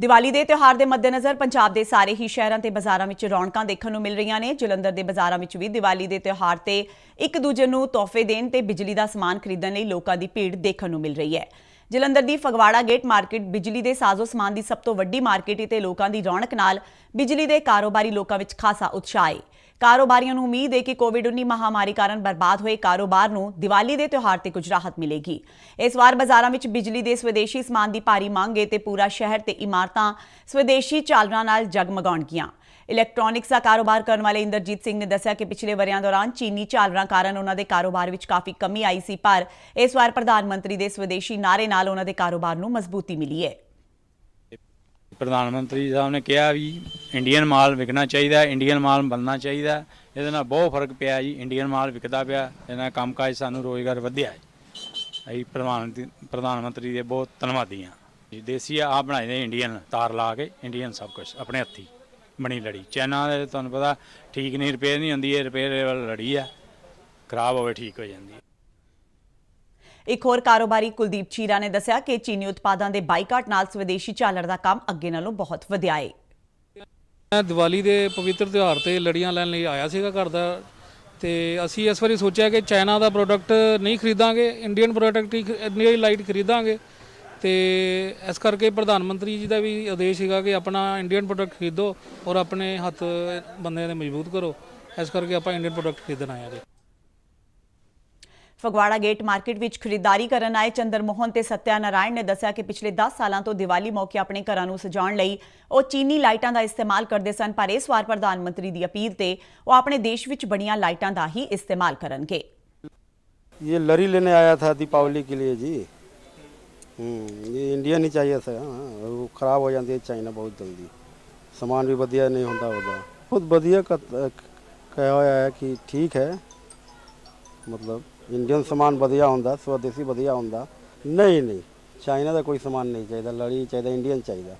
ਦੀਵਾਲੀ ਦੇ ਤਿਉਹਾਰ ਦੇ ਮੱਦੇਨਜ਼ਰ ਪੰਜਾਬ ਦੇ ਸਾਰੇ ਹੀ ਸ਼ਹਿਰਾਂ ਤੇ ਬਾਜ਼ਾਰਾਂ ਵਿੱਚ ਰੌਣਕਾਂ ਦੇਖਣ ਨੂੰ ਮਿਲ ਰਹੀਆਂ ਨੇ। ਜਲੰਧਰ ਦੇ ਬਾਜ਼ਾਰਾਂ ਵਿੱਚ ਵੀ ਦੀਵਾਲੀ ਦੇ ਤਿਉਹਾਰ ਤੇ ਇੱਕ ਦੂਜੇ ਨੂੰ ਤੋਹਫੇ ਦੇਣ ਤੇ ਬਿਜਲੀ ਦਾ ਸਮਾਨ ਖਰੀਦਣ ਲਈ ਲੋਕਾਂ ਦੀ ਭੀੜ ਦੇਖਣ ਨੂੰ ਮਿਲ ਰਹੀ ਹੈ। ਜਲੰਧਰ ਦੀ ਫਗਵਾੜਾ ਗੇਟ ਮਾਰਕੀਟ ਬਿਜਲੀ ਦੇ ਸਾਜ਼ੋ ਸਮਾਨ ਦੀ ਸਭ ਤੋਂ ਵੱਡੀ ਮਾਰਕੀਟ ਤੇ ਲੋਕਾਂ ਦੀ ਰੌਣਕ ਨਾਲ ਬਿਜਲੀ ਦੇ ਕਾਰੋਬਾਰੀ ਲੋਕਾਂ ਵਿੱਚ ਖਾਸਾ ਉਤਸ਼ਾਹ ਹੈ ਕਾਰੋਬਾਰੀਆਂ ਨੂੰ ਉਮੀਦ ਹੈ ਕਿ ਕੋਵਿਡ-19 ਮਹਾਮਾਰੀ ਕਾਰਨ ਬਰਬਾਦ ਹੋਏ ਕਾਰੋਬਾਰ ਨੂੰ ਦੀਵਾਲੀ ਦੇ ਤਿਉਹਾਰ ਤੇ ਕੁਝ ਰਾਹਤ ਮਿਲੇਗੀ। ਇਸ ਵਾਰ ਬਾਜ਼ਾਰਾਂ ਵਿੱਚ ਬਿਜਲੀ ਦੇ ਸਵਦੇਸ਼ੀ ਸਮਾਨ ਦੀ ਭਾਰੀ ਮੰਗ ਹੈ ਤੇ ਪੂਰਾ ਸ਼ਹਿਰ ਤੇ ਇਮਾਰਤਾਂ ਸਵਦੇਸ਼ੀ ਚਾਲਰਾਂ ਨਾਲ ਜਗਮਗਾਉਣਗੀਆਂ ਇਲੈਕਟ੍ਰੋਨਿਕਸ ਦਾ ਕਾਰੋਬਾਰ ਕਰਨ ਵਾਲੇ ਇੰਦਰਜੀਤ ਸਿੰਘ ਨੇ ਦੱਸਿਆ ਕਿ ਪਿਛਲੇ ਵਰਿਆਂ ਦੌਰਾਨ ਚੀਨੀ ਚਾਲਰਾਂ ਕਾਰਨ ਉਹਨਾਂ ਦੇ ਕਾਰੋਬਾਰ ਵਿੱਚ ਕਾਫੀ ਕਮੀ ਆਈ ਸੀ, ਪਰ ਇਸ ਵਾਰ ਪ੍ਰਧਾਨ ਮੰਤਰੀ ਦੇ ਸਵਦੇਸ਼ੀ ਨਾਰੇ ਨਾਲ ਉਹਨਾਂ ਦੇ ਕਾਰੋਬਾਰ ਨੂੰ ਮਜ਼ਬੂਤੀ ਮਿਲੀ ਹੈ। ਪ੍ਰਧਾਨ ਮੰਤਰੀ ਸਾਹਿਬ ਨੇ ਕਿਹਾ ਵੀ ਇੰਡੀਅਨ ਮਾਲ ਵਿਕਣਾ ਚਾਹੀਦਾ, ਇੰਡੀਅਨ ਮਾਲ ਬਣਨਾ ਚਾਹੀਦਾ। ਇਹਦੇ ਨਾਲ ਬਹੁਤ ਫ਼ਰਕ ਪਿਆ ਜੀ, ਇੰਡੀਅਨ ਮਾਲ ਵਿਕਦਾ ਪਿਆ, ਇਹਦੇ ਨਾਲ ਕੰਮਕਾਜ ਸਾਨੂੰ ਰੋਜ਼ਗਾਰ ਵਧਿਆ ਹੈ ਅਸੀਂ ਪ੍ਰਧਾਨ ਪ੍ਰਧਾਨ ਮੰਤਰੀ ਦੇ ਬਹੁਤ ਧੰਨਵਾਦੀ ਹਾਂ। ਜੀ, ਦੇਸੀ ਆ ਬਣਾਏ ਨੇ ਇੰਡੀਅਨ ਤਾਰ ਲਾ ਕੇ, ਇੰਡੀਅਨ ਸਭ ਕੁਝ ਆਪਣੇ ਹੱਥੀ ਬਣੀ ਲੜੀ। ਚਾਈਨਾ ਦੇ ਤੁਹਾਨੂੰ ਪਤਾ ਠੀਕ ਨਹੀਂ ਰਿਪੇਅਰ ਨਹੀਂ ਹੁੰਦੀ, ਇਹ ਰਿਪੇਅਰ ਲੜੀ ਆ, ਖਰਾਬ ਹੋਵੇ ਠੀਕ ਹੋ ਜਾਂਦੀ ਇੱਕ ਹੋਰ ਕਾਰੋਬਾਰੀ ਕੁਲਦੀਪ ਚੀਰਾ ਨੇ ਦੱਸਿਆ ਕਿ ਚੀਨੀ ਉਤਪਾਦਾਂ ਦੇ ਬਾਈਕਾਟ ਨਾਲ ਸਵਦੇਸ਼ੀ ਚਾਲਰ ਦਾ ਕੰਮ ਅੱਗੇ ਨਾਲੋਂ ਬਹੁਤ ਵਧਿਆ ਹੈ ਮੈਂ ਦੀਵਾਲੀ ਦੇ ਪਵਿੱਤਰ ਤਿਉਹਾਰ ਤੇ ਲੜੀਆਂ ਲੈਣ ਲਈ ਆਇਆ ਸੀਗਾ ਘਰ ਦਾ ਤੇ ਅਸੀਂ ਇਸ ਵਾਰੀ ਸੋਚਿਆ ਕਿ ਚਾਈਨਾ ਦਾ ਪ੍ਰੋਡਕਟ ਨਹੀਂ ਖਰੀਦਾਂਗੇ, ਇੰਡੀਅਨ ਪ੍ਰੋਡਕਟ ਹੀ ਇੰਡੀਅਨ ਲਾਈਟ ਖਰੀਦਾਂਗੇ ਤੇ ਇਸ ਕਰਕੇ ਪ੍ਰਧਾਨ ਮੰਤਰੀ ਜੀ ਦਾ ਵੀ ਆਦੇਸ਼ ਸੀਗਾ ਕਿ ਆਪਣਾ ਇੰਡੀਅਨ ਪ੍ਰੋਡਕਟ ਖਰੀਦੋ ਔਰ ਆਪਣੇ ਹੱਥ ਬੰਦਿਆਂ ਦੇ ਮਜ਼ਬੂਤ ਕਰੋ। ਇਸ ਕਰਕੇ ਆਪਾਂ ਇੰਡੀਅਨ ਪ੍ਰੋਡਕਟ ਖਰੀਦਣ ਆਏ ਹਾਂ ਜੀ। ਫਗਵਾੜਾ ਗੇਟ ਮਾਰਕੀਟ ਵਿੱਚ ਖਰੀਦਦਾਰੀ ਕਰਨ ਆਏ ਚੰਦਰ ਮੋਹਨ ਤੇ ਸਤਿਆ ਨਾਰਾਇਣ ਨੇ ਦੱਸਿਆ ਕਿ ਪਿਛਲੇ 10 ਸਾਲਾਂ ਤੋਂ ਦੀਵਾਲੀ ਮੌਕੇ ਆਪਣੇ ਘਰਾਂ ਨੂੰ ਸਜਾਉਣ ਲਈ ਉਹ ਚੀਨੀ ਲਾਈਟਾਂ ਦਾ ਇਸਤੇਮਾਲ ਕਰਦੇ ਸਨ ਪਰ ਇਸ ਵਾਰ ਪ੍ਰਧਾਨ ਮੰਤਰੀ ਦੀ ਅਪੀਲ ਤੇ ਉਹ ਆਪਣੇ ਦੇਸ਼ ਵਿੱਚ ਬਣੀਆਂ ਲਾਈਟਾਂ ਦਾ ਹੀ ਇਸਤੇਮਾਲ ਕਰਨਗੇ ये लरी लेने आया था दीपावली के लिए जी हम्म, ये इंडियन ही चाहिए था हाँ, और वो खराब हो जाती है चाइना बहुत जल्दी सामान भी बढ़िया नहीं होता होता बहुत बढ़िया क- कहा होया है कि ठीक है मतलब ਇੰਡੀਅਨ ਸਮਾਨ ਵਧੀਆ ਹੁੰਦਾ, ਸਵਦੇਸੀ ਵਧੀਆ ਹੁੰਦਾ। ਨਹੀਂ ਨਹੀਂ, ਚਾਈਨਾ ਦਾ ਕੋਈ ਸਮਾਨ ਨਹੀਂ ਚਾਹੀਦਾ, ਲੜੀ ਚਾਹੀਦਾ, ਇੰਡੀਅਨ ਚਾਹੀਦਾ।